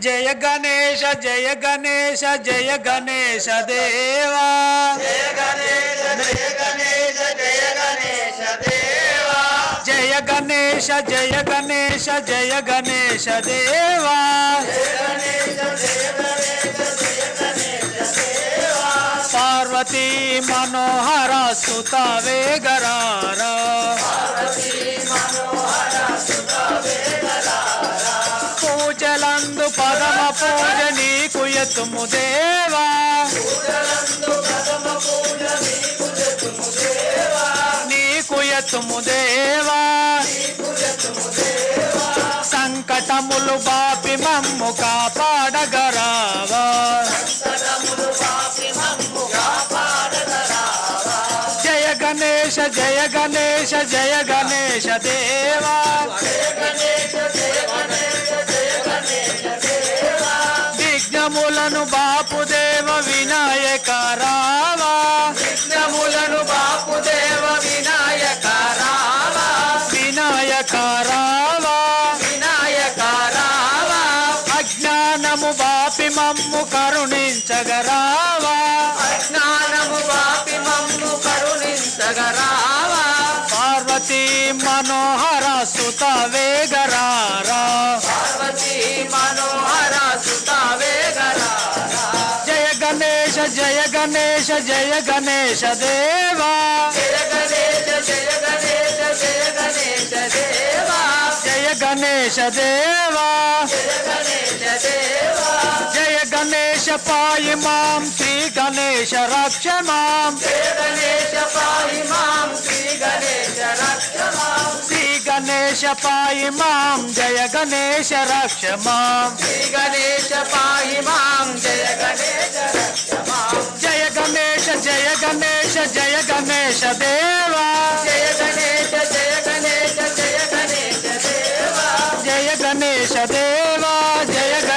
జయ గణేశ జయ గణేశ జయ గణేశ దేవా. జయ గణేశ జయ గణేశ జయ గణేశ దేవా. జయ గణేశ జయ గణేశ జయ గణేశ దేవా. పార్వతీ మనోహర సుత వేగరారా. పార్వతీ మనోహర పూజ నీకు ఎత్తుము దేవా. నీకు ఎత్తుము దేవా. సంకటములు బాపి మమ్ము కాపాడగరావా. జయ గణేశ జయ గణేశ జయ గణేశ దేవా. విఘ్నములను బాపుదేవ వినాయక రావా. విఘ్నములను బాపుదేవ వినాయక రావా. వినాయక రావా. వినాయక రావా. అజ్ఞానము బాపి మమ్ము కరుణించగరావా అజ్ఞానము బాపి మమ్ము కరుణించగరావా పార్వతీ మనోహర సుత వేగరారా జయ గణేశ జయ గణేశ దేవా. జయ గణేశ జయ గణేశ జయ గణేశ దేవా. జయ గణేశ దేవా. జయ గణేశ దేవా. జయ గణేశ పాయి మాం శ్రీ గణేశ రక్ష మాం. జయ గణేశ పాహి మాం శ్రీ గణేశ రక్ష మాం. శ్రీ గణేశ పాయి మాం జయ గణేశ రక్ష మాం. శ్రీ గణేశ పాహి మాం జయ గణేశ గణేశ దేవా. జయ గణేశ జయ గణేశ జయ గణేశ దేవా. జయ గణేశ దేవా. జయ గ